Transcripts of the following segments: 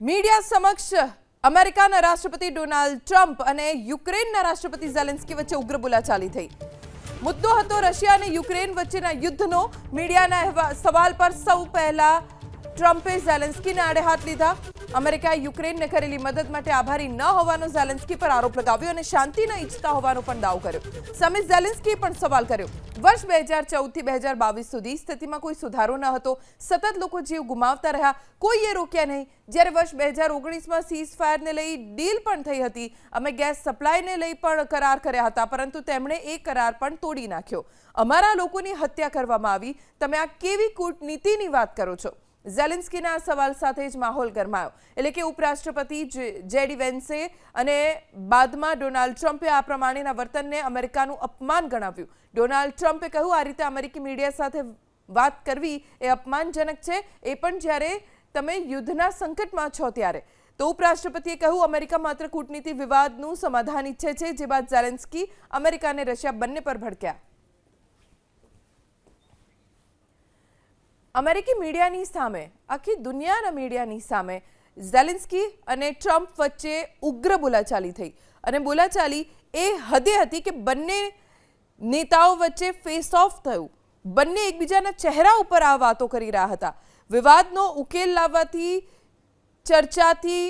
Media સમક્ષ અમેરિકાના રાષ્ટ્રપતિ ડોનાલ્ડ ટ્રમ્પ અને યુક્રેનના રાષ્ટ્રપતિ ઝેલેન્સ્કી વચ્ચે ઉગ્ર બોલાચાલી થઈ. મુદ્દો હતો રશિયા અને યુક્રેન વચ્ચેના યુદ્ધનો. મીડિયાના સવાલ પર સૌ પહેલા ટ્રમ્પે ઝેલેન્સ્કીને આડે હાથ લીધા. અમેરિકાએ યુક્રેનને કરેલી મદદ માટે આભારી ન હોવાનો ઝેલેન્સ્કી પર આરોપ લગાવ્યો અને શાંતિ ન ઈચ્છતા હોવાનો પણ દાવો કર્યો. સામે ઝેલેન્સ્કીએ પણ સવાલ કર્યો. વર્ષ બે હજાર ચૌદથી બે હજાર બાવીસ સુધી સ્થિતિમાં કોઈ સુધારો ન હતો. સતત લોકો જીવ ગુમાવતા રહ્યા. કોઈએ રોક્યા નહીં. જ્યારે વર્ષ બે હજાર ઓગણીસમાં સીઝ ફાયરને લઈ ડીલ પણ થઈ હતી. અમે ગેસ સપ્લાયને લઈ પણ કરાર કર્યા હતા, પરંતુ તેમણે એ કરાર પણ તોડી નાખ્યો. અમારા લોકોની હત્યા કરવામાં આવી. તમે આ કેવી કૂટનીતિની વાત કરો છો? ઝેલેન્સ્કીના સવાલ સાથે જ માહોલ ગરમાયો. એટલે કે ઉપરાષ્ટ્રપતિ જેડી વેન્સે અને બાદમાં ડોનાલ્ડ ટ્રમ્પે આ પ્રમાણેના વર્તનને અમેરિકાનું અપમાન ગણાવ્યું. ડોનાલ્ડ ટ્રમ્પે કહ્યું, આ રીતે અમેરિકી મીડિયા સાથે વાત કરવી એ અપમાનજનક છે. એ પણ જ્યારે તમે યુદ્ધના સંકટમાં છો ત્યારે. તો ઉપરાષ્ટ્રપતિએ કહ્યું, અમેરિકા માત્ર કૂટનીતિ વિવાદનું સમાધાન ઈચ્છે છે, જે બાદ ઝેલેન્સ્કી અમેરિકા અને રશિયા બંને પર ભડક્યા. અમેરિકી મીડિયાની સામે, આખી દુનિયાના મીડિયાની સામે ઝેલેન્સ્કી અને ટ્રમ્પ વચ્ચે ઉગ્ર બોલાચાલી થઈ. અને બોલાચાલી એ હદે હતી કે બંને નેતાઓ વચ્ચે ફેસ ઓફ થયું. બંને એકબીજાના ચહેરા ઉપર આ વાતો કરી રહ્યા હતા. વિવાદનો ઉકેલ લાવવાથી, ચર્ચાથી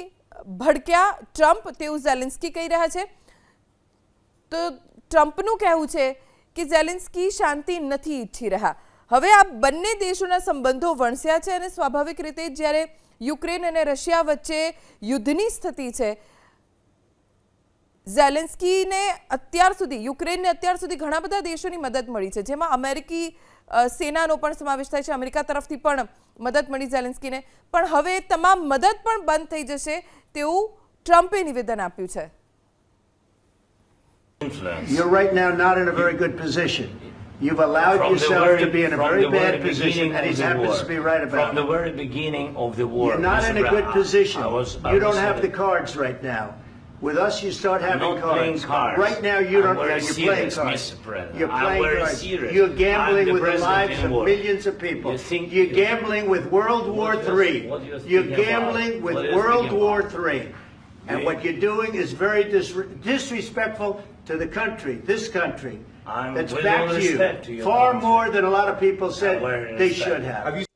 ભડક્યા ટ્રમ્પ તેવું ઝેલેન્સ્કી કહી રહ્યા છે. તો ટ્રમ્પનું કહેવું છે કે ઝેલેન્સ્કી શાંતિ નથી ઈચ્છી રહ્યા. હવે આ બંને દેશોના સંબંધો વણસ્યા છે અને સ્વાભાવિક રીતે જ્યારે યુક્રેન અને રશિયા વચ્ચે યુદ્ધની સ્થિતિ છે ઝેલેન્સ્કીને અત્યાર સુધી યુક્રેનને અત્યાર સુધી ઘણા બધા દેશોની મદદ મળી છે જેમાં અમેરિકી સેનાનો પણ સમાવેશ થાય છે અમેરિકા તરફથી પણ મદદ મળી ઝેલેન્સ્કીને પણ હવે તમામ મદદ પણ બંધ થઈ જશે તેવું ટ્રમ્પે નિવેદન આપ્યું છે. You're right now not in a very good position. You've allowed From the yourself very, to be in a from very the bad very position, beginning and of he the happens war. to be right about From the it. very beginning of the war. You're not Mr. in a good Brown, position. I was, I You don't have the cards right now. With us, you start I'm having not playing cards. Right now, you I'm don't. very yeah, you're playing serious, cards. Mr. President. You're I'm playing very cards. serious. You're I'm gambling the with the president lives in of war. millions of people. You think- you're you- gambling with World War What do you- III. what do you You're about? gambling with What do you World War about? III. And what you're doing is very dis- disrespectful to the country, this country. I'm that's with back all to you. respect to your Far more than a lot of people said very they respect. should have. Have you